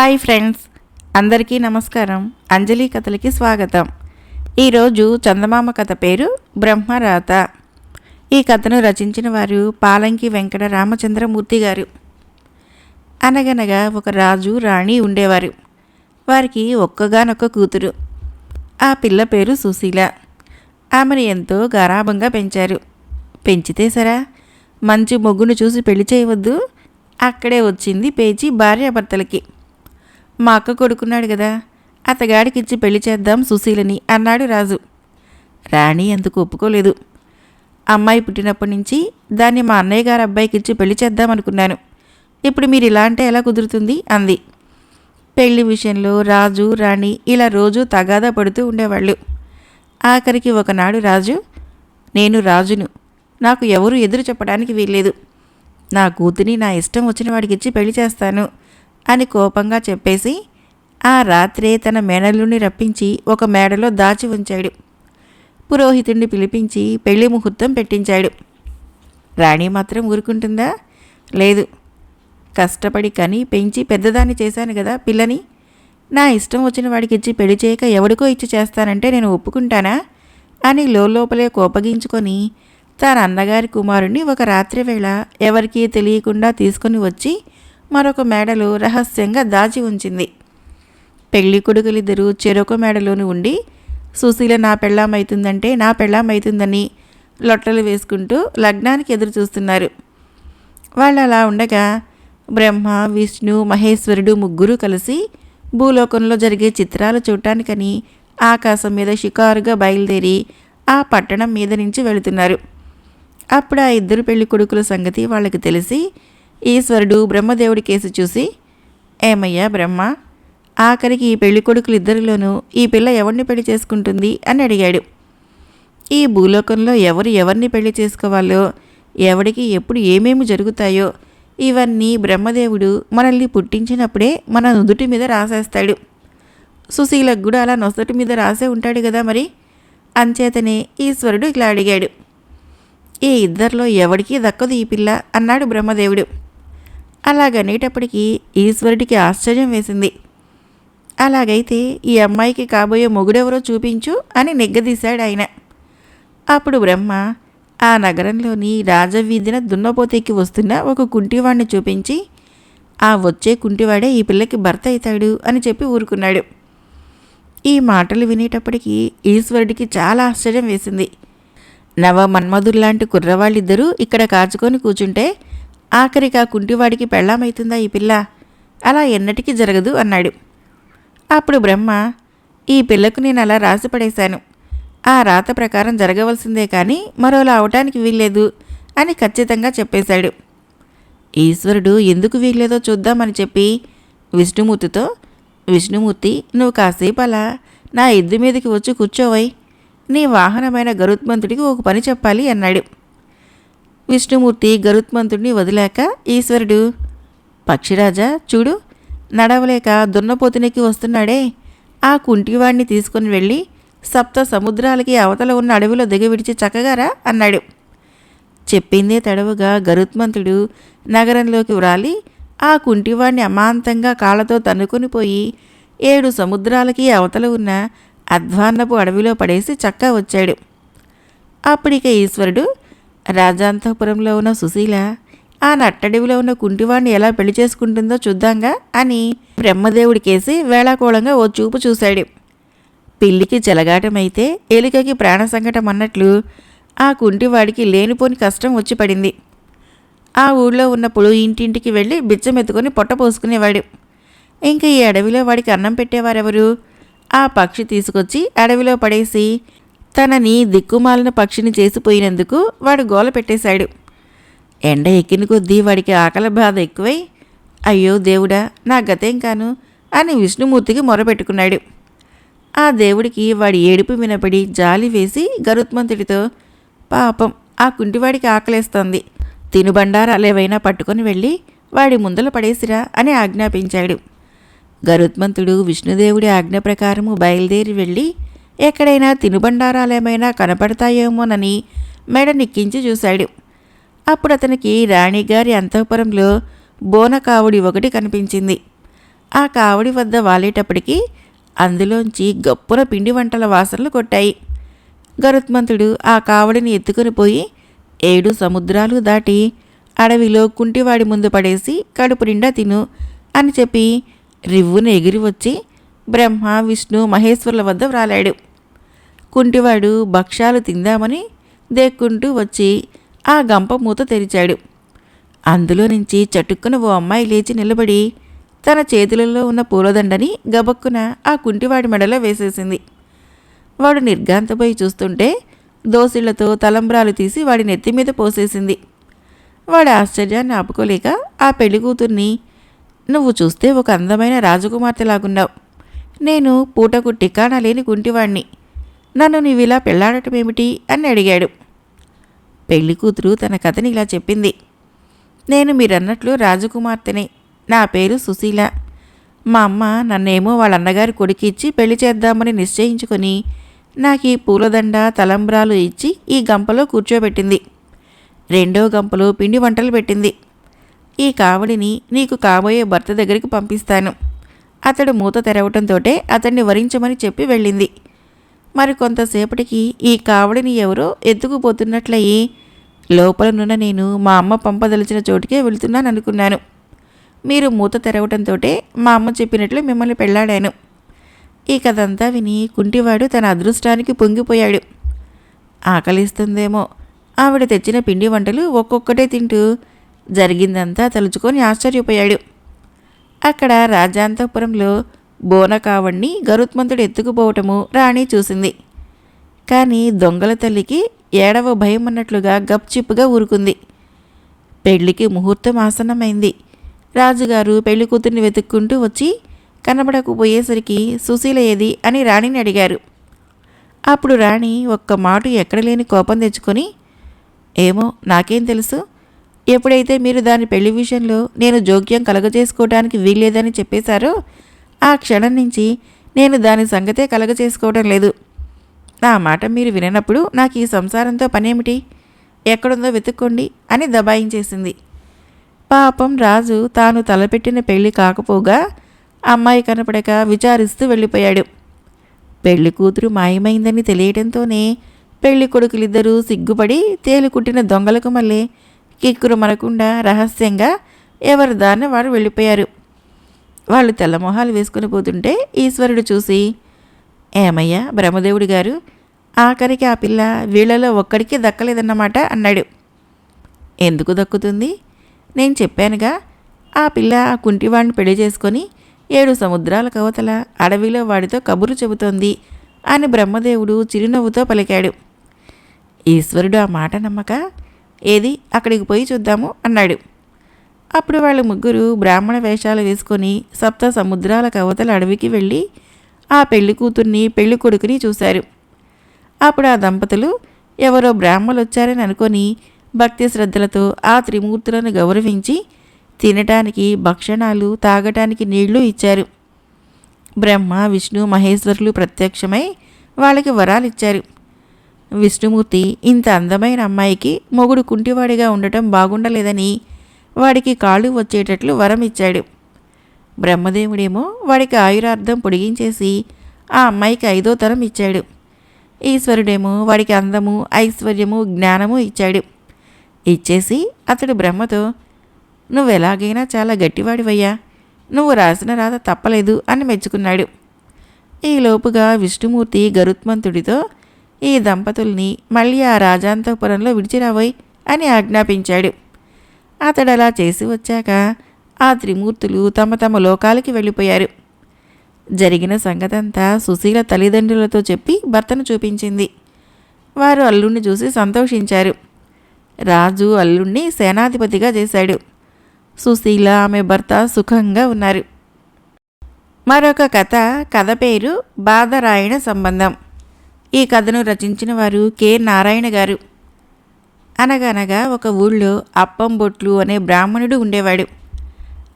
Hi friends. అందరికీ నమస్కారం. అంజలి కథలకి స్వాగతం. ఈరోజు చందమామ కథ పేరు బ్రహ్మరాత. ఈ కథను రచించిన వారు పాలంకి వెంకట రామచంద్రమూర్తి గారు. అనగనగా ఒక రాజు రాణి ఉండేవారు. వారికి ఒక్కగానొక్క కూతురు. ఆ పిల్ల పేరు సుశీల. ఆమెను ఎంతో గారాభంగా పెంచారు. పెంచితే సరా? మంచి మొగ్గును చూసి పెళ్ళి చేయవద్దు? అక్కడే వచ్చింది పేచి భార్యాభర్తలకి. మా అక్క కొడుకున్నాడు కదా. అతగాడికిచ్చి పెళ్ళి చేద్దాం సుశీలని అన్నాడు రాజు. రాణి ఎందుకు ఒప్పుకోలేదు. అమ్మాయి పుట్టినప్పటి నుంచి దాన్ని మా అన్నయ్య గారు అబ్బాయికి ఇచ్చి పెళ్ళి చేద్దాం అనుకున్నాను. ఇప్పుడు మీరు ఇలా అంటే ఎలా కుదురుతుంది? అంది. పెళ్ళి విషయంలో రాజు రాణి ఇలా రోజు తగాదా పడుతూ ఉండేవాళ్ళు. ఆఖరికి ఒకనాడు రాజు నేను రాజును. నాకు ఎవరు ఎదురు చెప్పడానికి వీల్లేదు. నా కూతుని నా ఇష్టం వచ్చిన వాడికి ఇచ్చి పెళ్ళి చేస్తాను. అని కోపంగా చెప్పేసి ఆ రాత్రే తన మేడలుని రప్పించి ఒక మేడలో దాచి ఉంచాడు. పురోహితుడిని పిలిపించి పెళ్ళి ముహూర్తం పెట్టించాడు. రాణి మాత్రం ఊరుకుంటుందా? లేదు. కష్టపడి కని పెంచి పెద్దదాన్ని చేశాను కదా పిల్లని. నా ఇష్టం వచ్చిన వాడికి ఇచ్చి పెళ్ళి చేయక ఎవడికో ఇచ్చి చేస్తానంటే నేను ఒప్పుకుంటానా? అని లోపలే కోపగించుకొని తన అన్నగారి కుమారుణ్ణి ఒక రాత్రి వేళ ఎవరికీ తెలియకుండా తీసుకొని వచ్చి మరొక మేడలో రహస్యంగా దాచి ఉంచింది. పెళ్ళి కొడుకులిద్దరూ చెరొక మేడలోని ఉండి సుశీల నా పెళ్ళామైతుందంటే నా పెళ్ళామైతుందని లొట్టలు వేసుకుంటూ లగ్నానికి ఎదురు చూస్తున్నారు వాళ్ళు అలా ఉండగా బ్రహ్మ విష్ణు మహేశ్వరుడు ముగ్గురు కలిసి భూలోకంలో జరిగే చిత్రాలు చూడటానికని ఆకాశం మీద షికారుగా బయలుదేరి ఆ పట్టణం మీద నుంచి వెళుతున్నారు. అప్పుడు ఆ ఇద్దరు పెళ్ళి కొడుకుల సంగతి వాళ్ళకి తెలిసి ఈశ్వరుడు బ్రహ్మదేవుడి కేసు చూసి ఏమయ్యా బ్రహ్మ ఆఖరికి ఈ పెళ్ళి కొడుకులు ఇద్దరిలోనూ ఈ పిల్ల ఎవరిని పెళ్ళి చేసుకుంటుంది? అని అడిగాడు. ఈ భూలోకంలో ఎవరు ఎవరిని పెళ్ళి చేసుకోవాలో ఎవడికి ఎప్పుడు ఏమేమి జరుగుతాయో ఇవన్నీ బ్రహ్మదేవుడు మనల్ని పుట్టించినప్పుడే మన నుదుటి మీద రాసేస్తాడు. సుశీలకు కూడా అలా నొసటి మీద రాసే ఉంటాడు కదా మరి? అంచేతనే ఈశ్వరుడు ఇట్లా అడిగాడు. ఈ ఇద్దరిలో ఎవడికి దక్కదు ఈ పిల్ల అన్నాడు బ్రహ్మదేవుడు. అలాగనేటప్పటికీ ఈశ్వరుడికి ఆశ్చర్యం వేసింది. అలాగైతే ఈ అమ్మాయికి కాబోయే మొగుడెవరో చూపించు అని నిగ్గదీశాడు ఆయన. అప్పుడు బ్రహ్మ ఆ నగరంలోని రాజవీధిన దున్నపోతెక్కి వస్తున్న ఒక కుంటివాడిని చూపించి ఆ వచ్చే కుంటివాడే ఈ పిల్లకి భర్త అవుతాడు అని చెప్పి ఊరుకున్నాడు. ఈ మాటలు వినేటప్పటికీ ఈశ్వరుడికి చాలా ఆశ్చర్యం వేసింది. నవ మన్మధుల్లాంటి కుర్రవాళ్ళిద్దరూ ఇక్కడ కాచుకొని కూర్చుంటే ఆఖరిగా కుంటివాడికి పెళ్ళామైతుందా ఈ పిల్ల? అలా ఎన్నటికీ జరగదు అన్నాడు. అప్పుడు బ్రహ్మ ఈ పిల్లకు నేను అలా రాసి పడేశాను. ఆ రాత ప్రకారం జరగవలసిందే కానీ మరోలా అవటానికి వీల్లేదు అని ఖచ్చితంగా చెప్పేశాడు. ఈశ్వరుడు ఎందుకు వీల్లేదో చూద్దామని చెప్పి విష్ణుమూర్తితో విష్ణుమూర్తి నువ్వు కాసేపు అలా నా ఎద్దు మీదకి వచ్చి కూర్చోవై నీ వాహనమైన గరుత్మంతుడికి ఒక పని చెప్పాలి అన్నాడు. విష్ణుమూర్తి గరుత్మంతుడిని వదిలాక ఈశ్వరుడు పక్షిరాజా చూడు నడవలేక దున్నపోతునికి వస్తున్నాడే. ఆ కుంటివాడిని తీసుకుని వెళ్ళి సప్త సముద్రాలకి అవతల ఉన్న అడవిలో దిగవిడిచి చక్కగారా? అన్నాడు. చెప్పిందే తడవుగా గరుత్మంతుడు నగరంలోకి వ్రాలి. ఆ కుంటివాడిని అమాంతంగా కాళ్ళతో తన్నుకొని పోయి ఏడు సముద్రాలకి అవతల ఉన్న అధ్వాన్నపు అడవిలో పడేసి చక్కా వచ్చాడు. అప్పటిక ఈశ్వరుడు రాజాంతపురంలో ఉన్న సుశీల ఆ నట్టడివిలో ఉన్న కుంటివాణ్ణి ఎలా పెళ్ళి చేసుకుంటుందో చూద్దాంగా అని బ్రహ్మదేవుడికేసి వేళాకోళంగా ఓ చూపు చూశాడు. పిల్లికి చెలగాటమైతే ఎలుకకి ప్రాణ సంకటం అన్నట్లు ఆ కుంటివాడికి లేనిపోని కష్టం వచ్చి పడింది. ఆ ఊళ్ళో ఉన్నప్పుడు ఇంటింటికి వెళ్ళి బిచ్చమెత్తుకొని పొట్ట పోసుకునేవాడు. ఇంకా ఈ అడవిలో వాడికి అన్నం పెట్టేవారెవరు? ఆ పక్షి తీసుకొచ్చి అడవిలో పడేసి తనని దిక్కుమాలిన పక్షిని చేసిపోయినందుకు వాడు గోల పెట్టేశాడు. ఎండ ఎక్కిన కొద్దీ వాడికి ఆకలి బాధ ఎక్కువై అయ్యో దేవుడా నా గతేం కాను అని విష్ణుమూర్తికి మొరపెట్టుకున్నాడు. ఆ దేవుడికి వాడి ఏడుపు వినపడి జాలి వేసి గరుత్మంతుడితో పాపం ఆ కుంటివాడికి ఆకలేస్తోంది. తినుబండారాలేవైనా పట్టుకొని వెళ్ళి వాడి ముందల పడేసిరా అని ఆజ్ఞాపించాడు. గరుత్మంతుడు విష్ణుదేవుడి ఆజ్ఞ ప్రకారము బయలుదేరి వెళ్ళి ఎక్కడైనా తినుబండారాలేమైనా కనపడతాయేమోనని మెడ నిక్కించి చూశాడు. అప్పుడు అతనికి రాణిగారి అంతఃపురంలో బోనకావుడి ఒకటి కనిపించింది. ఆ కావుడి వద్ద వాలేటప్పటికీ అందులోంచి గప్పున పిండి వంటల వాసనలు కొట్టాయి. గరుత్మంతుడు ఆ కావడిని ఎత్తుకుని పోయి ఏడు సముద్రాలు దాటి అడవిలో కుంటివాడి ముందు పడేసి కడుపు నిండా తిను అని చెప్పి రివ్వును ఎగిరి వచ్చి బ్రహ్మ విష్ణు మహేశ్వరుల వద్ద వ్రాలాడు. కుంటివాడు భక్ష్యాలు తిందామని దేక్కుంటూ వచ్చి ఆ గంప మూత తెరిచాడు. అందులో నుంచి చటుక్కున ఓ అమ్మాయి లేచి నిలబడి తన చేతులలో ఉన్న పూలదండని గబక్కున ఆ కుంటివాడి మెడలో వేసేసింది. వాడు నిర్గాంతపోయి చూస్తుంటే దోసిళ్ళతో తలంబ్రాలు తీసి వాడి నెత్తి మీద పోసేసింది. వాడి ఆశ్చర్యాన్ని ఆపుకోలేక ఆ పెళ్ళి కూతుర్ని నువ్వు చూస్తే ఒక అందమైన రాజకుమార్తెలాగున్నావు. నేను పూటకు టికానా లేని కుంటివాణ్ణి. నన్ను నీవిలా ఏమిటి అని అడిగాడు. పెళ్ళి కూతురు తన కథని ఇలా చెప్పింది. నేను మీరన్నట్లు రాజకుమార్తెనే. నా పేరు సుశీల. మా అమ్మ నన్నేమో వాళ్ళ అన్నగారి కొడుకు ఇచ్చి పెళ్ళి చేద్దామని నిశ్చయించుకొని నాకు ఈ పూలదండ తలంబ్రాలు ఇచ్చి ఈ గంపలో కూర్చోబెట్టింది. రెండో గంపలో పిండి వంటలు పెట్టింది. ఈ కావడిని నీకు కాబోయే భర్త దగ్గరికి పంపిస్తాను. అతడు మూత తెరవటంతోటే అతన్ని వరించమని చెప్పి వెళ్ళింది. మరి కొంతసేపటికి ఈ కావడిని ఎవరో ఎత్తుకుపోతున్నట్లయి లోపలనున్న నేను మా అమ్మ పంపదలిచిన చోటుకే వెళుతున్నాను అనుకున్నాను. మీరు మూత తెరవటంతోటే మా అమ్మ చెప్పినట్లు మిమ్మల్ని పెళ్ళాడాను ఈ కథంతా విని కుంటివాడు తన అదృష్టానికి పొంగిపోయాడు. ఆకలిస్తుందేమో. ఆవిడ తెచ్చిన పిండి వంటలు ఒక్కొక్కటే తింటూ జరిగిందంతా తలుచుకొని ఆశ్చర్యపోయాడు. అక్కడ రాజాంతపురంలో బోనకావణ్ణి గరుత్మంతుడు ఎత్తుకుపోవటము రాణి చూసింది. కానీ దొంగల తల్లికి ఏడవ భయం అన్నట్లుగా గప్చిప్పుగా ఊరుకుంది. పెళ్ళికి ముహూర్తం ఆసన్నమైంది. రాజుగారు పెళ్ళి కూతుర్ని వెతుక్కుంటూ వచ్చి కనబడకపోయేసరికి సుశీల ఏది అని రాణిని అడిగారు. అప్పుడు రాణి ఒక్క మాట ఎక్కడ లేని కోపం తెచ్చుకొని ఏమో నాకేం తెలుసు? ఎప్పుడైతే మీరు దాని పెళ్ళి విషయంలో నేను జోక్యం కలగజేసుకోవడానికి వీల్లేదని చెప్పేశారో ఆ క్షణం నుంచి నేను దాని సంగతే కలగచేసుకోవడం లేదు. నా మాట మీరు విననప్పుడు నాకు ఈ సంసారంతో పనేమిటి? ఎక్కడుందో వెతుక్కోండి అని దబాయించేసింది. పాపం రాజు తాను తలపెట్టిన పెళ్ళి కాకపోగా అమ్మాయి కనపడక విచారిస్తూ వెళ్ళిపోయాడు. పెళ్ళి కూతురు మాయమైందని తెలియటంతోనే పెళ్ళి కొడుకులిద్దరూ సిగ్గుపడి తేలికుట్టిన దొంగలకు మళ్ళీ కిక్కురు మనకుండా రహస్యంగా ఎవరి దారిన వారు వెళ్ళిపోయారు. వాళ్ళు తెల్లమొహాలు వేసుకుని పోతుంటే ఈశ్వరుడు చూసి ఏమయ్యా బ్రహ్మదేవుడి గారు ఆఖరికి ఆ పిల్ల వీళ్ళలో ఒక్కడికి దక్కలేదన్నమాట అన్నాడు. ఎందుకు దక్కుతుంది? నేను చెప్పానుగా ఆ పిల్ల ఆ కుంటివాడిని పెళ్ళి చేసుకొని ఏడు సముద్రాల కవతల అడవిలో వాడితో కబురు చెబుతోంది అని బ్రహ్మదేవుడు చిరునవ్వుతో పలికాడు. ఈశ్వరుడు ఆ మాట నమ్మక ఏది అక్కడికి పోయి చూద్దాము అన్నాడు. అప్పుడు వాళ్ళ ముగ్గురు బ్రాహ్మణ వేషాలు వేసుకొని సప్త సముద్రాల కవతల అడవికి వెళ్ళి ఆ పెళ్ళి కూతుర్ని పెళ్ళి కొడుకుని చూశారు. అప్పుడు ఆ దంపతులు ఎవరో బ్రాహ్మలు వచ్చారని అనుకొని భక్తి శ్రద్ధలతో ఆ త్రిమూర్తులను గౌరవించి తినటానికి భక్షణాలు తాగటానికి నీళ్ళు ఇచ్చారు. బ్రహ్మ విష్ణు మహేశ్వరులు ప్రత్యక్షమై వాళ్ళకి వరాలు ఇచ్చారు. విష్ణుమూర్తి ఇంత అందమైన అమ్మాయికి మొగుడు కుంటివాడిగా ఉండటం బాగుండలేదని వాడికి కాళ్ళు వచ్చేటట్లు వరం ఇచ్చాడు. బ్రహ్మదేవుడేమో వాడికి ఆయురార్థం పొడిగించేసి ఆ అమ్మాయికి ఐదో తరం ఇచ్చాడు. ఈశ్వరుడేమో వాడికి అందము ఐశ్వర్యము జ్ఞానము ఇచ్చాడు. ఇచ్చేసి అతడు బ్రహ్మతో నువ్వు ఎలాగైనా చాలా గట్టివాడివయ్యా. నువ్వు రాసిన రాత తప్పలేదు అని మెచ్చుకున్నాడు. ఈలోపుగా విష్ణుమూర్తి గరుత్మంతుడితో ఈ దంపతుల్ని మళ్ళీ ఆ రాజాంతపురంలో విడిచిరావోయ్ అని ఆజ్ఞాపించాడు. అతడు అలా చేసి వచ్చాక ఆ త్రిమూర్తులు తమ తమ లోకాలకి వెళ్ళిపోయారు. జరిగిన సంగతంతా సుశీల తల్లిదండ్రులతో చెప్పి భర్తను చూపించింది. వారు అల్లుణ్ణి చూసి సంతోషించారు. రాజు అల్లుణ్ణి సేనాధిపతిగా చేశాడు. సుశీల ఆమె భర్త సుఖంగా ఉన్నారు. మరొక కథ కథ పేరు బాధరాయణ సంబంధం. ఈ కథను రచించిన వారు కె. నారాయణ గారు. అనగనగా ఒక ఊళ్ళో అప్పం బొట్లు అనే బ్రాహ్మణుడు ఉండేవాడు.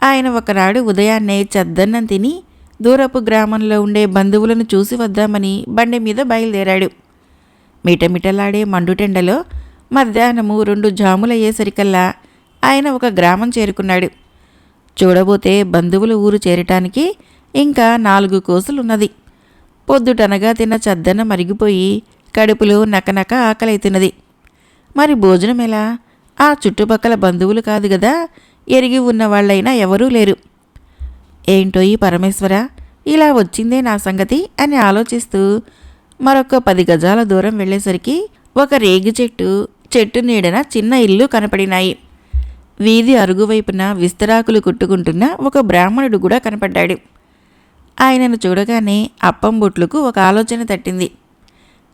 ఆయన ఒకనాడు ఉదయాన్నే చద్దన్నం తిని దూరపు గ్రామంలో ఉండే బంధువులను చూసి వద్దామని బండి మీద బయలుదేరాడు. మిటమిటలాడే మండుటెండలో మధ్యాహ్నము రెండు జాములయ్యేసరికల్లా ఆయన ఒక గ్రామం చేరుకున్నాడు. చూడబోతే బంధువుల ఊరు చేరటానికి ఇంకా నాలుగు కోసులున్నది. పొద్దుటనగా తిన్న చద్దన మరిగిపోయి కడుపులో నకనక ఆకలైతున్నది. మరి భోజనం ఎలా? ఆ చుట్టుపక్కల బంధువులు కాదు కదా ఎరిగి ఉన్నవాళ్ళైనా ఎవరూ లేరు. ఏంటో ఈ పరమేశ్వర ఇలా వచ్చిందే నా సంగతి అని ఆలోచిస్తూ మరొక పది గజాల దూరం వెళ్ళేసరికి ఒక రేగి చెట్టు చెట్టు నీడన చిన్న ఇల్లు కనపడినాయి. వీధి అరుగువైపున విస్తరాకులు కుట్టుకుంటున్న ఒక బ్రాహ్మణుడు కూడా కనపడ్డాడు. ఆయనను చూడగానే అప్పం బొట్లకు ఒక ఆలోచన తట్టింది.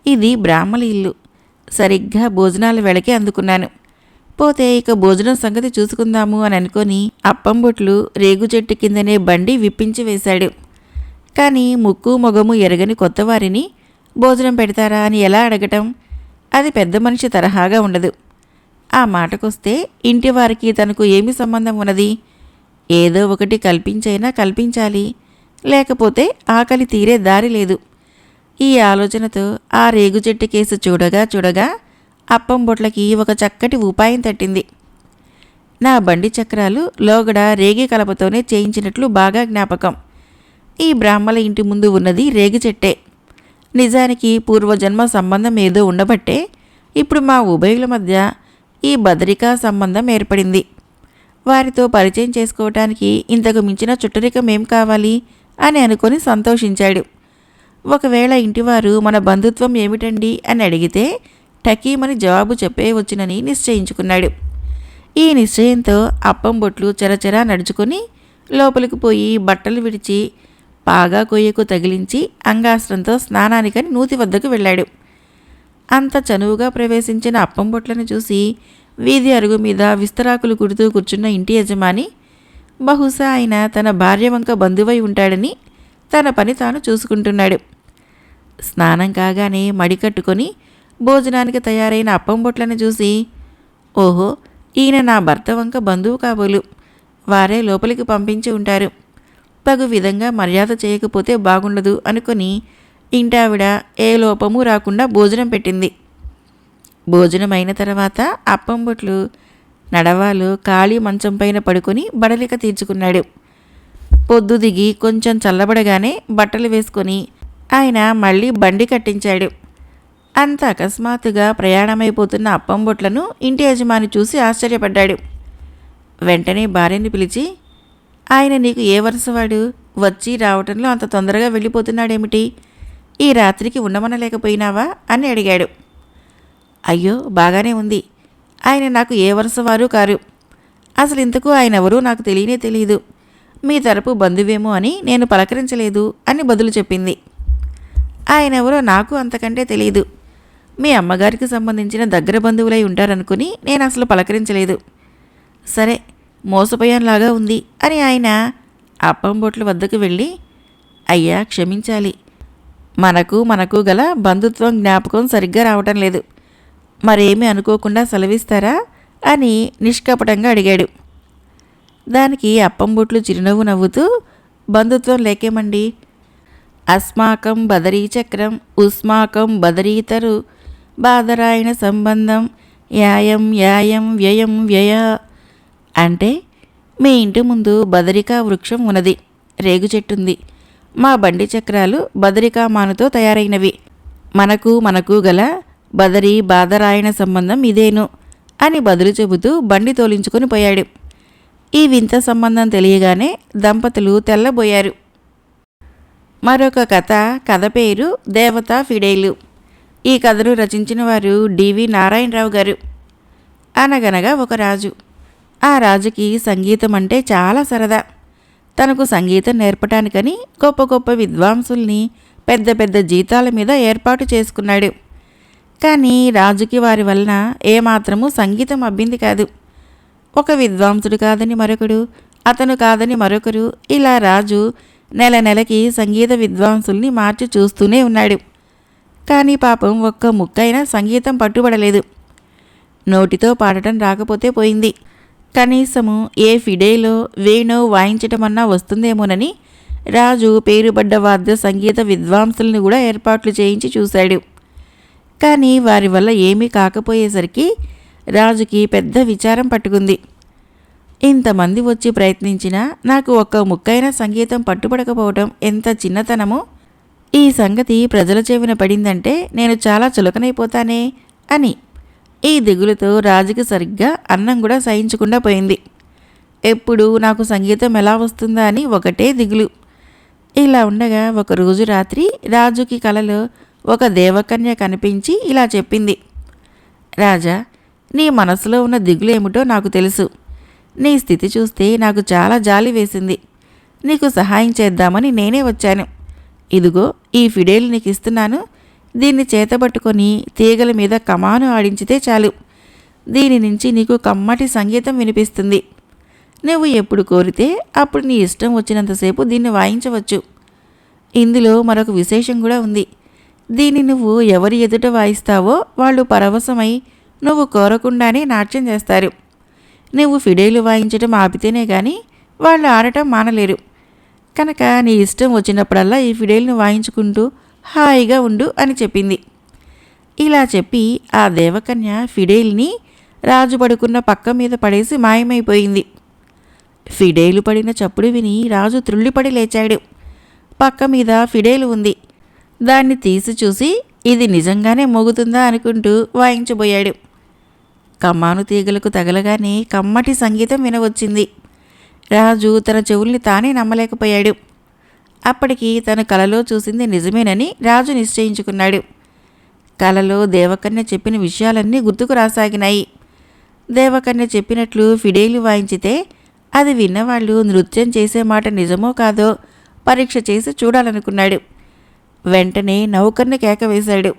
ఇది బ్రాహ్మణ ఇల్లు. సరిగ్గా భోజనాల వేళకి అందుకున్నాను. పోతే ఇక భోజనం సంగతి చూసుకుందాము అని అనుకొని అప్పంబొట్లు రేగు చెట్టు కిందనే బండి విప్పించి వేశాడు. కానీ ముక్కు మొగము ఎరగని కొత్తవారిని భోజనం పెడతారా అని ఎలా అడగటం? అది పెద్ద మనిషి తరహాగా ఉండదు. ఆ మాటకొస్తే ఇంటి వారికి తనకు ఏమి సంబంధం ఉన్నది? ఏదో ఒకటి కల్పించైనా కల్పించాలి. లేకపోతే ఆకలి తీరే దారి లేదు. ఈ ఆలోచనతో ఆ రేగు చెట్టు కేసు చూడగా చూడగా అప్పం బొట్లకి ఒక చక్కటి ఉపాయం తట్టింది. నా బండి చక్రాలు లోగడ రేగి కలపతోనే చేయించినట్లు బాగా జ్ఞాపకం. ఈ బ్రాహ్మల ఇంటి ముందు ఉన్నది రేగి చెట్టే నిజానికి పూర్వజన్మ సంబంధం ఏదో ఉండబట్టే ఇప్పుడు మా ఉభయుల మధ్య ఈ బదరికా సంబంధం ఏర్పడింది. వారితో పరిచయం చేసుకోవటానికి ఇంతకు మించిన చుట్టరికం ఏం కావాలి అని అనుకొని సంతోషించాడు. ఒకవేళ ఇంటివారు మన బంధుత్వం ఏమిటండి? అని అడిగితే టకీమని జవాబు చెప్పేయవచ్చునని నిశ్చయించుకున్నాడు. ఈ నిశ్చయంతో అప్పం బొట్లు చెరచెరా నడుచుకొని లోపలికి పోయి బట్టలు విడిచి పాగా కొయ్యకు తగిలించి అంగాస్త్రంతో స్నానానికని నూతి వద్దకు వెళ్ళాడు. అంత చనువుగా ప్రవేశించిన అప్పం బొట్లను చూసి వీధి అరుగు మీద విస్తరాకులు కుడుతూ కూర్చున్న ఇంటి యజమాని బహుశా ఆయన తన భార్య వంక బంధువై ఉంటాడని తన పని తాను చూసుకుంటున్నాడు. స్నానం కాగానే మడికట్టుకొని భోజనానికి తయారైన అప్పం బొట్లను చూసి ఓహో ఈయన నా భర్త వంక బంధువు కాబోలు. వారే లోపలికి పంపించి ఉంటారు. తగు విధంగా మర్యాద చేయకపోతే బాగుండదు అనుకుని ఇంటావిడ ఏ లోపము రాకుండా భోజనం పెట్టింది. భోజనం అయిన తర్వాత అప్పం బొట్లు నడవాలు ఖాళీ మంచం పైన పడుకొని బడలిక తీర్చుకున్నాడు. పొద్దు దిగి కొంచెం చల్లబడగానే బట్టలు వేసుకొని ఆయన మళ్ళీ బండి కట్టించాడు. అంత అకస్మాత్తుగా ప్రయాణమైపోతున్న అప్పం బొట్లను ఇంటి యజమాని చూసి ఆశ్చర్యపడ్డాడు. వెంటనే భార్యని పిలిచి ఆయన నీకు ఏ వరుసవాడు? వచ్చి రావటంలో అంత తొందరగా వెళ్ళిపోతున్నాడేమిటి? ఈ రాత్రికి ఉండమనలేకపోయినావా అని అడిగాడు. అయ్యో బాగానే ఉంది. ఆయన నాకు ఏ వరుసవారు కారు. అసలు ఇంతకు ఆయన ఎవరూ నాకు తెలియనే తెలియదు మీ తరపు బంధువేమో అని నేను పలకరించలేదు అని బదులు చెప్పింది. ఆయన ఎవరో నాకు అంతకంటే తెలియదు మీ అమ్మగారికి సంబంధించిన దగ్గర బంధువులై ఉంటారనుకుని నేను అసలు పలకరించలేదు. సరే మోసపోయాన్లాగా ఉంది అని ఆయన అప్పం బొట్ల వద్దకు వెళ్ళి అయ్యా క్షమించాలి. మనకు మనకు గల బంధుత్వం జ్ఞాపకం సరిగ్గా రావటం లేదు. మరేమీ అనుకోకుండా సెలవిస్తారా అని నిష్కపటంగా అడిగాడు. దానికి అప్పం బొట్లు చిరునవ్వు నవ్వుతూ బంధుత్వం లేకేమండి? అస్మాకం బదరీ చక్రం ఉస్మాకం బదరీతరు బాదరాయణ సంబంధం యాయం యాయం వ్యయం వ్యయ. అంటే మీ ఇంటి ముందు బదరికా వృక్షం ఉన్నది రేగు చెట్టుంది. మా బండి చక్రాలు బదరికా మానుతో తయారైనవి. మనకు మనకు గల బదరి బాదరాయణ సంబంధం ఇదేను అని బదులు చెబుతూ బండి తోలించుకొని పోయాడు. ఈ వింత సంబంధం తెలియగానే దంపతులు తెల్లబోయారు. మరొక కథ కథ పేరు దేవత ఫిడేలు. ఈ కథను రచించిన వారు డివి నారాయణరావు గారు. అనగనగా ఒక రాజు. ఆ రాజుకి సంగీతం అంటే చాలా సరదా. తనకు సంగీతం నేర్పటానికని గొప్ప గొప్ప విద్వాంసుల్ని పెద్ద పెద్ద జీతాల మీద ఏర్పాటు చేసుకున్నాడు. కానీ రాజుకి వారి వలన ఏమాత్రము సంగీతం అబ్బింది కాదు. ఒక విద్వాంసుడు కాదని మరొకడు అతను కాదని మరొకరు ఇలా రాజు నెల నెలకి సంగీత విద్వాంసుల్ని మార్చి చూస్తూనే ఉన్నాడు. కానీ పాపం ఒక్క ముక్కైనా సంగీతం పట్టుబడలేదు. నోటితో పాడటం రాకపోతే పోయింది. కనీసము ఏ ఫిడేలో వేణో వాయించటమన్నా వస్తుందేమోనని రాజు పేరుబడ్డ వాద్య సంగీత విద్వాంసుల్ని కూడా ఏర్పాట్లు చేయించి చూశాడు. కానీ వారి వల్ల ఏమీ కాకపోయేసరికి రాజుకి పెద్ద విచారం పట్టుకుంది. ఇంతమంది వచ్చి ప్రయత్నించినా నాకు ఒక్క ముక్కైన సంగీతం పట్టుపడకపోవటం ఎంత చిన్నతనమో? ఈ సంగతి ప్రజల చెవిన పడిందంటే నేను చాలా చులకనైపోతానే? అని. ఈ దిగులుతో రాజుకి సరిగ్గా అన్నం కూడా సహించకుండా పోయింది. ఎప్పుడు నాకు సంగీతం ఎలా వస్తుందా అని ఒకటే దిగులు. ఇలా ఉండగా ఒకరోజు రాత్రి రాజుకి కలలో ఒక దేవకన్య కనిపించి ఇలా చెప్పింది. రాజా నీ మనసులో ఉన్న దిగులేమిటో నాకు తెలుసు. నీ స్థితి చూస్తే నాకు చాలా జాలి వేసింది. నీకు సహాయం చేద్దామని నేనే వచ్చాను. ఇదిగో ఈ ఫిడేలు నీకు ఇస్తున్నాను దీన్ని చేతబట్టుకొని తీగల మీద కమాను ఆడించితే చాలు. దీని నుంచి నీకు కమ్మటి సంగీతం వినిపిస్తుంది. నువ్వు ఎప్పుడు కోరితే అప్పుడు నీ ఇష్టం వచ్చినంతసేపు దీన్ని వాయించవచ్చు. ఇందులో మరొక విశేషం కూడా ఉంది. దీన్ని నువ్వు ఎవరి ఎదుట వాయిస్తావో వాళ్ళు పరవశమై నువ్వు కోరకుండానే నాట్యం చేస్తారు. నువ్వు ఫిడేలు వాయించడం ఆపితేనే కానీ వాళ్ళు ఆడటం మానలేరు. కనుక నీ ఇష్టం వచ్చినప్పుడల్లా ఈ ఫిడేల్ను వాయించుకుంటూ హాయిగా ఉండు అని చెప్పింది. ఇలా చెప్పి ఆ దేవకన్య ఫిడేల్ని రాజు పడుకున్న పక్క మీద పడేసి మాయమైపోయింది. ఫిడేలు పడిన చప్పుడు విని రాజు త్రుళ్ళిపడి లేచాడు. పక్క మీద ఫిడేలు ఉంది. దాన్ని తీసి చూసి ఇది నిజంగానే మోగుతుందా అనుకుంటూ వాయించబోయాడు. కమ్మాను తీగలకు తగలగానే కమ్మటి సంగీతం వినవచ్చింది. రాజు తన చెవుల్ని తానే నమ్మలేకపోయాడు. అప్పటికి తన కలలో చూసింది నిజమేనని రాజు నిశ్చయించుకున్నాడు. కలలో దేవకన్య చెప్పిన విషయాలన్నీ గుర్తుకు రాసాగినాయి. దేవకన్య చెప్పినట్లు ఫిడేలు వాయించితే అది విన్నవాళ్ళు నృత్యం చేసే మాట నిజమో కాదో పరీక్ష చేసి చూడాలనుకున్నాడు. వెంటనే నౌకర్ని కేకవేశాడు.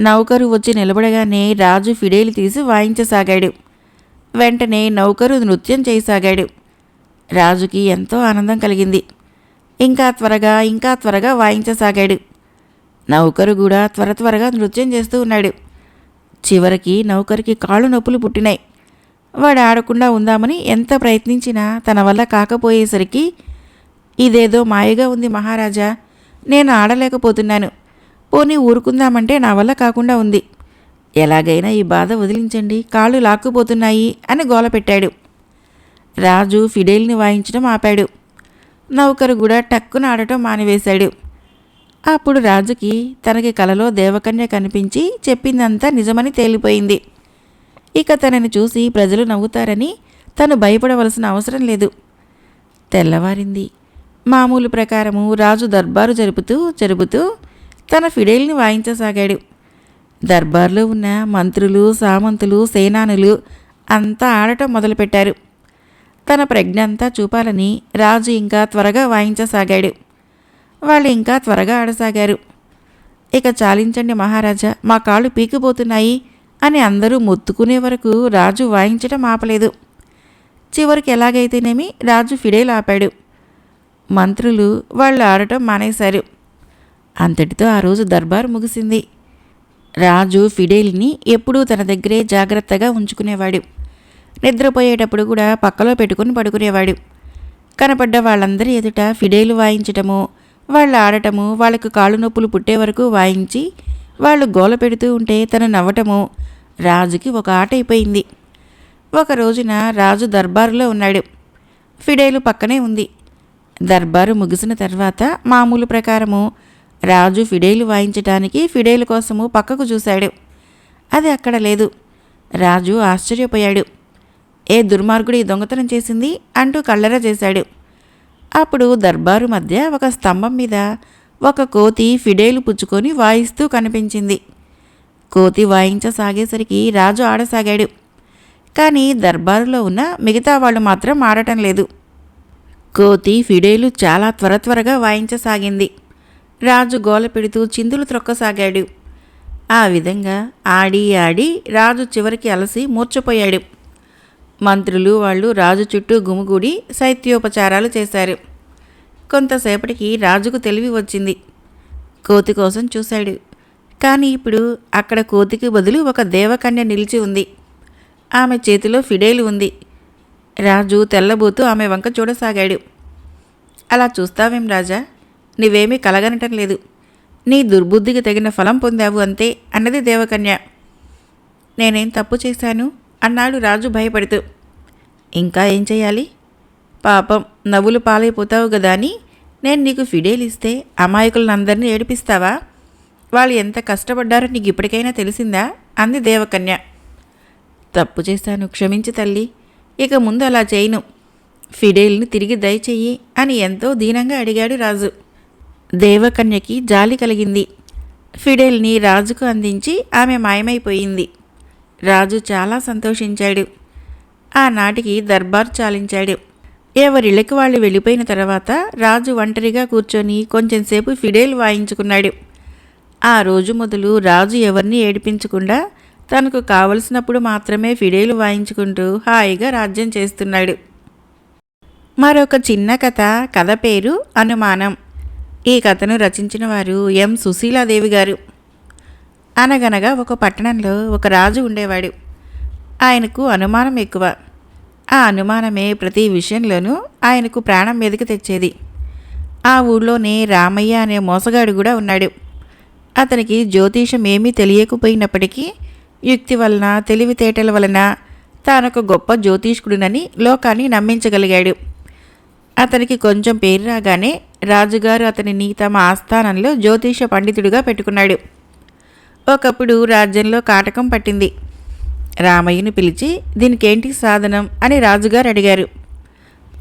నౌకరు వచ్చి నిలబడగానే రాజు ఫిడేలు తీసి వాయించసాగాడు. వెంటనే నౌకరు నృత్యం చేయసాగాడు. రాజుకి ఎంతో ఆనందం కలిగింది. ఇంకా త్వరగా ఇంకా త్వరగా వాయించసాగాడు. నౌకరు కూడా త్వర త్వరగా నృత్యం చేస్తూ ఉన్నాడు. చివరికి నౌకరికి కాళ్ళు నొప్పులు పుట్టినాయి. వాడు ఆడకుండా ఉందామని ఎంత ప్రయత్నించినా తన వల్ల కాకపోయేసరికి ఇదేదో మాయగా ఉంది మహారాజా. నేను ఆడలేకపోతున్నాను. పోనీ ఊరుకుందామంటే నా వల్ల కాకుండా ఉంది. ఎలాగైనా ఈ బాధ వదిలించండి కాళ్ళు లాక్కుపోతున్నాయి అని గోల పెట్టాడు. రాజు ఫిడేల్ని వాయించడం ఆపాడు. నౌకరు కూడా టక్కున ఆడటం మానివేశాడు. అప్పుడు రాజుకి తనకి కలలో దేవకన్య కనిపించి చెప్పిందంతా నిజమని తేలిపోయింది. ఇక తనని చూసి ప్రజలు నవ్వుతారని తను భయపడవలసిన అవసరం లేదు. తెల్లవారింది. మామూలు ప్రకారము రాజు దర్బారు జరుపుతూ జరుపుతూ తన ఫిడేల్ని వాయించసాగాడు. దర్బార్లో ఉన్న మంత్రులు సామంతులు సేనానులు అంతా ఆడటం మొదలుపెట్టారు. తన ప్రజ్ఞ అంతా చూపాలని రాజు ఇంకా త్వరగా వాయించసాగాడు. వాళ్ళు ఇంకా త్వరగా ఆడసాగారు. ఇక చాలించండి మహారాజా మా కాళ్ళు పీకిపోతున్నాయి అని అందరూ మొత్తుకునే వరకు రాజు వాయించటం ఆపలేదు. చివరికి ఎలాగైతేనేమి రాజు ఫిడేలు ఆపాడు. మంత్రులు వాళ్ళు ఆడటం మానేశారు. అంతటితో ఆ రోజు దర్బారు ముగిసింది. రాజు ఫిడేల్ని ఎప్పుడూ తన దగ్గరే జాగ్రత్తగా ఉంచుకునేవాడు. నిద్రపోయేటప్పుడు కూడా పక్కలో పెట్టుకుని పడుకునేవాడు. కనపడ్డ వాళ్ళందరి ఎదుట ఫిడేలు వాయించటము వాళ్ళు ఆడటము వాళ్ళకు కాళ్ళు నొప్పులు పుట్టే వరకు వాయించి వాళ్ళు గోల పెడుతూ ఉంటే తను నవ్వటము రాజుకి ఒక ఆట అయిపోయింది. ఒక రోజున రాజు దర్బారులో ఉన్నాడు. ఫిడేలు పక్కనే ఉంది. దర్బారు ముగిసిన తర్వాత మామూలు ప్రకారము రాజు ఫిడేలు వాయించటానికి ఫిడేలు కోసము పక్కకు చూశాడు. అది అక్కడ లేదు. రాజు ఆశ్చర్యపోయాడు. ఏ దుర్మార్గుడు ఈ దొంగతనం చేసింది అంటూ కళ్ళెర చేశాడు. అప్పుడు దర్బారు మధ్య ఒక స్తంభం మీద ఒక కోతి ఫిడేలు పుచ్చుకొని వాయిస్తూ కనిపించింది. కోతి వాయించసాగేసరికి రాజు ఆడసాగాడు. కానీ దర్బారులో ఉన్న మిగతా వాళ్ళు మాత్రం ఆడటం లేదు. కోతి ఫిడేలు చాలా త్వర త్వరగా వాయించసాగింది. రాజు గోల పెడుతూ చిందులు త్రొక్కసాగాడు. ఆ విధంగా ఆడి ఆడి రాజు చివరికి అలసి మూర్చపోయాడు మంత్రులు వాళ్ళు రాజు చుట్టూ గుమిగూడి శైత్యోపచారాలు చేశారు. కొంతసేపటికి రాజుకు తెలివి వచ్చింది. కోతి కోసం చూశాడు. కానీ ఇప్పుడు అక్కడ కోతికి బదులు ఒక దేవకన్య నిలిచి ఉంది. ఆమె చేతిలో ఫిడేలు ఉంది. రాజు తెల్లబోతూ ఆమె వంక చూడసాగాడు. అలా చూస్తావేం రాజా? నీవేమీ కలగనటం లేదు. నీ దుర్బుద్ధికి తగిన ఫలం పొందావు అంతే అన్నది దేవకన్య. నేనేం తప్పు చేశాను? అన్నాడు రాజు భయపడుతూ. ఇంకా ఏం చేయాలి పాపం నవ్వులు పాలైపోతావు కదా అని నేను నీకు ఫిడేలు ఇస్తే అమాయకులందరినీ ఏడిపిస్తావా? వాళ్ళు ఎంత కష్టపడ్డారో నీకు ఇప్పటికైనా తెలిసిందా? అంది దేవకన్య. తప్పు చేశాను క్షమించి తల్లి. ఇక ముందు అలా చేయను. ఫిడేల్ని తిరిగి దయచెయ్యి అని ఎంతో దీనంగా అడిగాడు రాజు. దేవకన్యకి జాలి కలిగింది. ఫిడేల్ని రాజుకు అందించి ఆమె మాయమైపోయింది. రాజు చాలా సంతోషించాడు. ఆనాటికి దర్బార్ చాలించాడు. ఎవరిళ్ళకి వాళ్ళు వెళ్ళిపోయిన తర్వాత రాజు ఒంటరిగా కూర్చొని కొంచెంసేపు ఫిడేల్ వాయించుకున్నాడు. ఆ రోజు మొదలు రాజు ఎవరిని ఏడిపించకుండా తనకు కావలసినప్పుడు మాత్రమే ఫిడేలు వాయించుకుంటూ హాయిగా రాజ్యం చేస్తున్నాడు. మరొక చిన్న కథ కథ పేరు అనుమానం. ఈ కథను రచించిన వారు ఎం. సుశీలాదేవి గారు. అనగనగా ఒక పట్టణంలో ఒక రాజు ఉండేవాడు. ఆయనకు అనుమానం ఎక్కువ. ఆ అనుమానమే ప్రతి విషయంలోనూ ఆయనకు ప్రాణం మీదకి తెచ్చేది. ఆ ఊళ్ళోనే రామయ్య అనే మోసగాడు కూడా ఉన్నాడు. అతనికి జ్యోతిషం ఏమీ తెలియకపోయినప్పటికీ యుక్తి వలన తెలివితేటల వలన తానొక గొప్ప జ్యోతిష్కుడునని లోకాన్ని నమ్మించగలిగాడు. అతనికి కొంచెం పేరు రాగానే రాజుగారు అతనిని తమ ఆస్థానంలో జ్యోతిష పండితుడిగా పెట్టుకున్నాడు. ఒకప్పుడు రాజ్యంలో కాటకం పట్టింది. రామయ్యను పిలిచి దీనికేంటి సాధనం? అని రాజుగారు అడిగారు.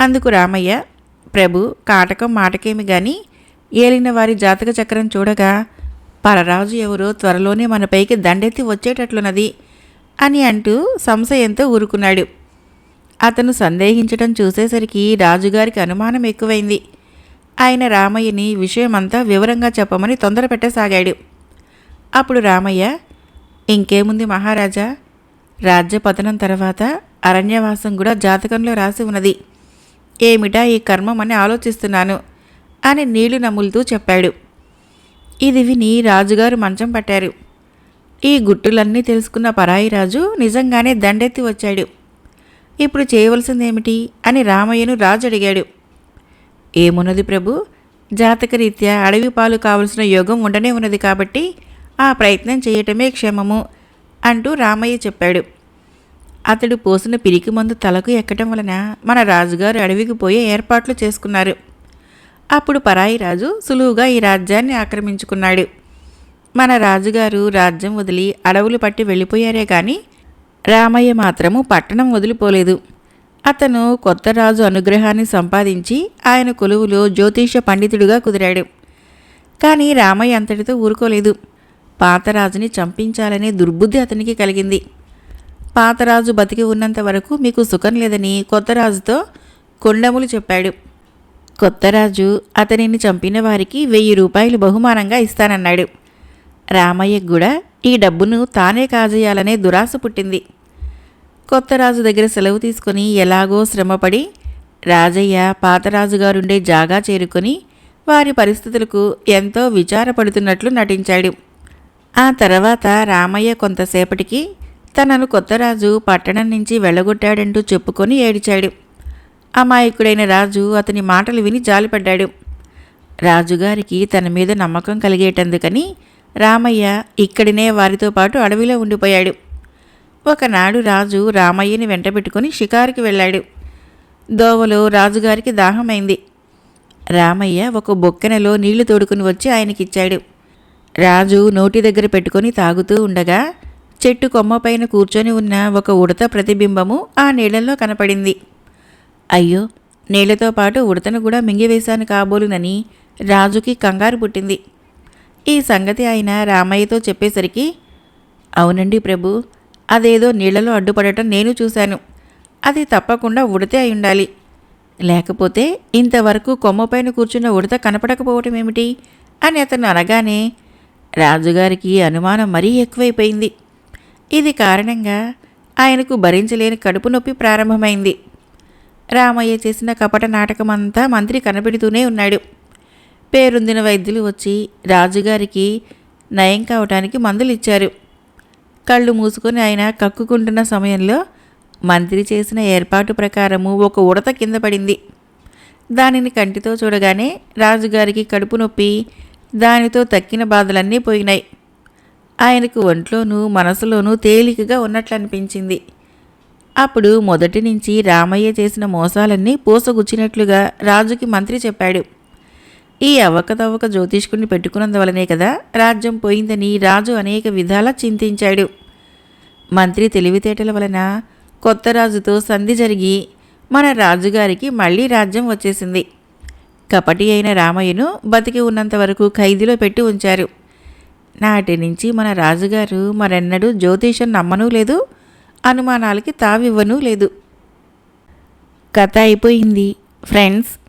అందుకు రామయ్య ప్రభు కాటకం మాటకేమి గాని ఏలిన వారి జాతక చక్రం చూడగా పరరాజు ఎవరో త్వరలోనే మనపైకి దండెత్తి వచ్చేటట్లున్నది అని అంటూ సంశయంతో ఊరుకున్నాడు. అతను సందేహించడం చూసేసరికి రాజుగారికి అనుమానం ఎక్కువైంది. ఆయన రామయ్యని విషయమంతా వివరంగా చెప్పమని తొందర పెట్టసాగాడు. అప్పుడు రామయ్య ఇంకేముంది మహారాజా? రాజ్య పతనం తర్వాత అరణ్యవాసం కూడా జాతకంలో రాసి ఉన్నది. ఏమిటా ఈ కర్మం అని ఆలోచిస్తున్నాను అని నీళ్ళు నములుతూ చెప్పాడు. ఇది విని రాజుగారు మంచం పట్టారు. ఈ గుట్టులన్నీ తెలుసుకున్న పరాయి రాజు నిజంగానే దండెత్తి వచ్చాడు. ఇప్పుడు చేయవలసిందేమిటి అని రామయ్యను రాజు అడిగాడు. ఏమున్నది ప్రభు? జాతకరీత్యా అడవి పాలు కావలసిన యోగం ఉండనే ఉన్నది కాబట్టి ఆ ప్రయత్నం చేయటమే క్షేమము అంటూ రామయ్య చెప్పాడు. అతడు పోసిన పిరికి మందు తలకు ఎక్కటం వలన మన రాజుగారు అడవికి పోయే ఏర్పాట్లు చేసుకున్నారు. అప్పుడు పరాయి రాజు సులువుగా ఈ రాజ్యాన్ని ఆక్రమించుకున్నాడు. మన రాజుగారు రాజ్యం వదిలి అడవులు పట్టి వెళ్ళిపోయారే కానీ రామయ్య మాత్రము పట్టణం వదిలిపోలేదు. అతను కొత్త రాజు అనుగ్రహాన్ని సంపాదించి ఆయన కొలువులో జ్యోతిష పండితుడిగా కుదిరాడు. కానీ రామయ్య అంతటితో ఊరుకోలేదు. పాతరాజుని చంపించాలనే దుర్బుద్ధి అతనికి కలిగింది. పాతరాజు బతికి ఉన్నంత వరకు మీకు సుఖం లేదని కొత్త రాజుతో కొండములు చెప్పాడు. కొత్తరాజు అతనిని చంపిన వారికి వెయ్యి రూపాయలు బహుమానంగా ఇస్తానన్నాడు. రామయ్యకు కూడా ఈ డబ్బును తానే కాజేయాలనే దురాశ పుట్టింది. కొత్త రాజు దగ్గర సెలవు తీసుకొని ఎలాగో శ్రమపడి రాజయ్య పాతరాజుగారుండే జాగా చేరుకొని వారి పరిస్థితులకు ఎంతో విచారపడుతున్నట్లు నటించాడు. ఆ తర్వాత రామయ్య కొంతసేపటికి తనను కొత్తరాజు పట్టణం నుంచి వెళ్ళగొట్టాడంటూ చెప్పుకొని ఏడిచాడు. అమాయకుడైన రాజు అతని మాటలు విని జాలిపడ్డాడు. రాజుగారికి తన మీద నమ్మకం కలిగేటందుకని రామయ్య ఇక్కడినే వారితో పాటు అడవిలో ఉండిపోయాడు. ఒకనాడు రాజు రామయ్యని వెంటబెట్టుకుని షికారుకి వెళ్ళాడు. దోవలో రాజుగారికి దాహమైంది. రామయ్య ఒక బొక్కెనలో నీళ్ళు తోడుకుని వచ్చి ఆయనకిచ్చాడు. రాజు నోటి దగ్గర పెట్టుకొని తాగుతూ ఉండగా చెట్టు కొమ్మపైన కూర్చొని ఉన్న ఒక ఉడత ప్రతిబింబము ఆ నీళ్ళల్లో కనపడింది. అయ్యో నీళ్ళతో పాటు ఉడతను కూడా మింగివేశాను కాబోలునని రాజుకి కంగారు పుట్టింది. ఈ సంగతి ఆయన రామయ్యతో చెప్పేసరికి అవునండి ప్రభు అదేదో నీళ్ళలో అడ్డుపడటం నేను చూశాను. అది తప్పకుండా ఉడితే అయి ఉండాలి. లేకపోతే ఇంతవరకు కొమ్మపైన కూర్చున్న ఉడత కనపడకపోవటం ఏమిటి? అని అతను అనగానే రాజుగారికి అనుమానం మరీ ఎక్కువైపోయింది. ఇది కారణంగా ఆయనకు భరించలేని కడుపు నొప్పి ప్రారంభమైంది. రామయ్య చేసిన కపట నాటకమంతా మంత్రి కనపెడుతూనే ఉన్నాడు. పేరొందిన వైద్యులు వచ్చి రాజుగారికి నయం కావటానికి మందులు ఇచ్చారు కళ్ళు మూసుకొని ఆయన కక్కుకుంటున్న సమయంలో మంత్రి చేసిన ఏర్పాటు ప్రకారము ఒక ఉడత కింద పడింది. దానిని కంటితో చూడగానే రాజుగారికి కడుపు నొప్పి దానితో తక్కిన బాధలన్నీ పోయినాయి. ఆయనకు ఒంట్లోనూ మనసులోనూ తేలికగా ఉన్నట్లు అనిపించింది అప్పుడు మొదటి నుంచి రామయ్య చేసిన మోసాలన్నీ పూసగుచ్చినట్లుగా రాజుకి మంత్రి చెప్పాడు. ఈ అవకతవక జ్యోతిష్కుని పెట్టుకున్నందువలనే కదా రాజ్యం పోయిందని రాజు అనేక విధాలా చింతించాడు. మంత్రి తెలివితేటల వలన కొత్త రాజుతో సంధి జరిగి మన రాజుగారికి మళ్ళీ రాజ్యం వచ్చేసింది. కపటి అయిన రామయ్యను బతికి ఉన్నంత వరకు ఖైదీలో పెట్టి ఉంచారు. నాటి నుంచి మన రాజుగారు మరెన్నడూ జ్యోతిషం నమ్మనూ లేదు అనుమానాలకి తావివ్వనూ లేదు. కథ అయిపోయింది. ఫ్రెండ్స్